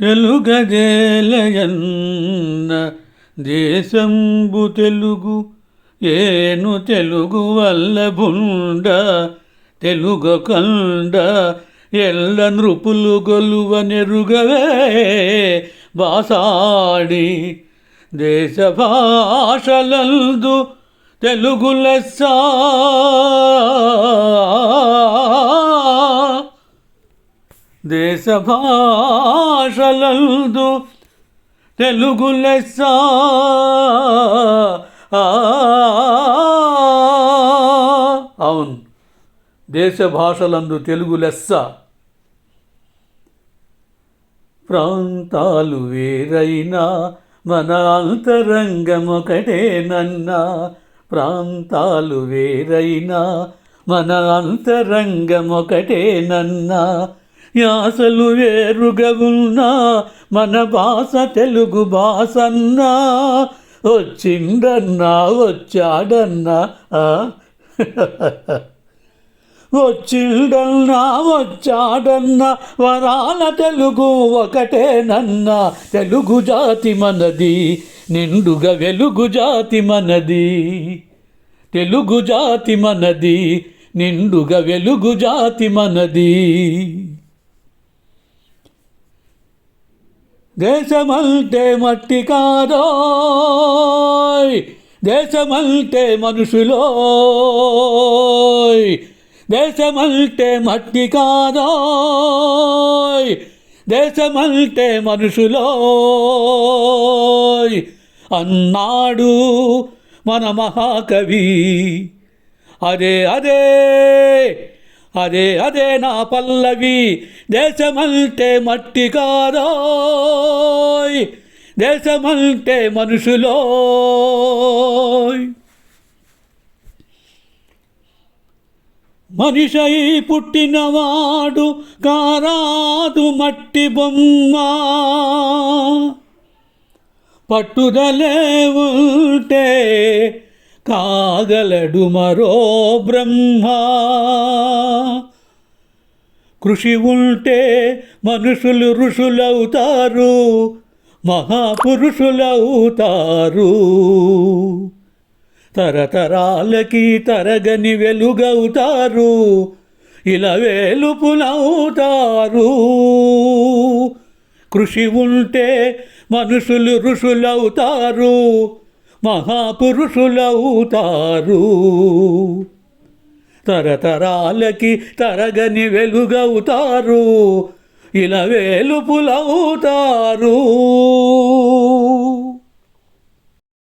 తెలుగదేలయన్న దేశంబు తెలుగు ఏను తెలుగు వల్లభుండ తెలుగు కండ ఎల్ల నృపులు గొలువ నెరుగవే బాసాడి దేశ భాషలందు తెలుగు లెస్సా. దేశ భాషలందు తెలుగు లెస్స. అవును దేశ భాషలందు తెలుగు లెస్స. ప్రాంతాలు వేరైనా మన అంతరంగమొకటేనన్నా. ప్రాంతాలు వేరైనా మన అంతరంగమొకటేనన్నా. యాసలు వేరుగా ఉన్నా మన భాష తెలుగు భాషన్నా. వచ్చిండన్నా వచ్చాడన్నా వచ్చిండన్నా వచ్చాడన్నా వరాల తెలుగు ఒకటేనన్నా. తెలుగు జాతి మనది నిండుగా వెలుగు జాతి మనది. తెలుగు జాతి మనది నిండుగా వెలుగు జాతి మనది. దేశమంటే మట్టి కాదో? దేశమంటే మనుషులో? దేశమంటే మట్టి కాదో? దేశమంటే మనుషులో? అన్నాడు మన మహాకవి. అదే అదే. అదే అదే నా పల్లవి. దేశమంటే మట్టి కాదోయ్. దేశమంటే మనుషులో మనిషై పుట్టినవాడు కారాదు మట్టి బొమ్మ. పట్టుదలే ఉంటే కాగలడు మరో బ్రహ్మ. కృషి ఉంటే మనుషులు ఋషులవుతారు మహాపురుషులవుతారు. తరతరాలకి తరగని వెలుగవుతారు ఇలా వేలుపులవుతారు. కృషి ఉంటే మనుషులు ఋషులవుతారు మహాపురుషులవుతారు తరతరాలకి తరగని వెలుగవుతారు ఇలా వేలుపులవుతారు